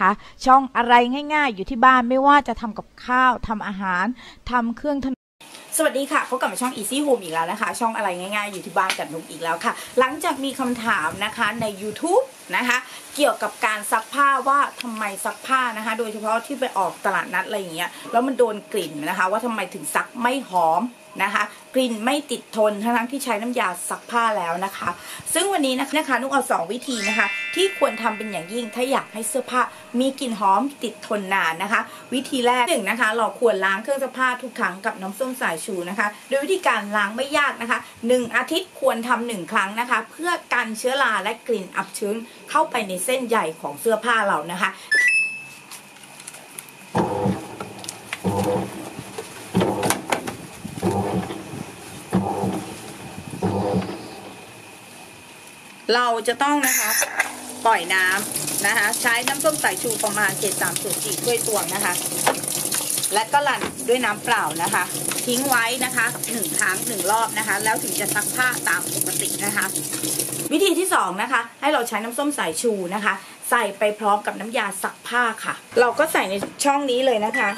นะคะ ช่องอะไรง่ายๆ อยู่ที่บ้านไม่ว่าจะทำกับข้าวทำอาหารทำเครื่องถนอมสวัสดีค่ะพบกับช่อง Easy Home อีกแล้วนะคะ ช่องอะไรง่ายๆ อยู่ที่บ้านกับนุกอีกแล้วค่ะ หลังจากมีคำถามนะคะใน YouTube นะคะ เกี่ยวกับการซักผ้าว่าทำไมซักผ้านะคะ โดยเฉพาะที่ไปออกตลาดนัดอะไรอย่างเงี้ยแล้วมันโดนกลิ่นนะคะ ว่าทำไมถึงซักไม่หอม นะคะ กลิ่นไม่ติดทนทั้งที่ใช้น้ำยาซักผ้าแล้วนะคะ ซึ่งวันนี้นะคะนุ๊กเอาสองวิธีนะคะ ที่ควรทำเป็นอย่างยิ่งถ้าอยากให้เสื้อผ้ามีกลิ่นหอมติดทนนานนะคะ วิธีแรกหนึ่งนะคะ เราควรล้างเครื่องซักผ้าทุกครั้งกับน้ำส้มสายชูนะคะ โดยวิธีการล้างไม่ยากนะคะหนึ่งอาทิตย์ควรทำหนึ่งครั้งนะคะ เพื่อกันเชื้อราและกลิ่นอับชื้นเข้าไปในเส้นใยของเสื้อผ้าเรานะคะ เราจะต้องนะคะปล่อยน้ำนะคะ ใช้น้ำส้มสายชูประมาณ 7 3ส่วน4ถ้วยตวงนะคะ และก็ลั่นด้วยน้ำเปล่านะคะ ทิ้งไว้นะคะหนึ่งครั้งหนึ่งรอบนะคะ แล้วถึงจะซักผ้าตามปกตินะคะ วิธีที่สองนะคะ ให้เราใช้น้ำส้มสายชูนะคะ ใส่ไปพร้อมกับน้ำยาซักผ้าค่ะ เราก็ใส่ในช่องนี้เลยนะคะ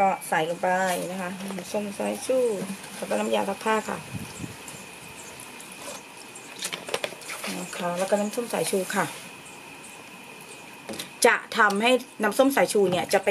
ก็ใส่ลงไปนะคะน้ำส้มสายชูแล้วก็น้ำยาซักผ้าค่ะ นะคะแล้วก็น้ำส้มสายชูค่ะ จะทำให้น้ำส้มสายชูเนี่ยจะไป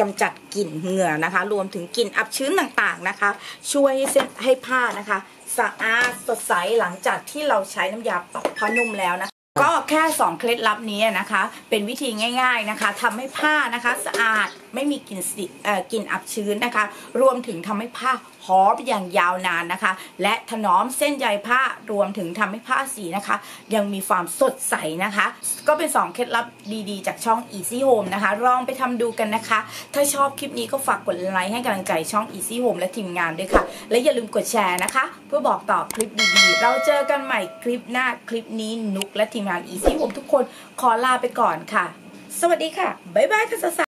กำจัดกลิ่นเหงื่อนะคะ รวมถึงกลิ่นอับชื้นต่างๆนะคะ ช่วยให้เส้นให้ผ้านะคะ สะอาดสดใสหลังจากที่เราใช้น้ำยาปรับผ้านุ่มแล้วนะคะ ก็แค่ 2 เคล็ดลับนี้นะคะ เป็นวิธีง่ายๆนะคะทำให้ผ้านะคะสะอาดไม่มีกลิ่นสิกลิ่นอับชื้นนะคะ รวมถึงทำให้ผ้าหอมอย่างยาวนานนะคะ และถนอมเส้นใยผ้ารวมถึงทำให้ผ้าสีนะคะ ยังมีความสดใสนะคะ ก็เป็น 2 เคล็ดลับดีๆ จากช่อง Easy Home นะคะ ลองไปทำดูกันนะคะ ถ้าชอบคลิปนี้ก็ฝากกดไลค์ให้กำลังใจช่อง Easy Home และทีมงานด้วยค่ะ และอย่าลืมกดแชร์นะคะ เพื่อบอกต่อคลิปดีๆ เราเจอกันใหม่คลิปหน้าคลิปนี้นุกและทีมงาน Easy Home ทุกคนขอลาไปก่อนค่ะ สวัสดีค่ะ บ๊ายบายค่ะสาว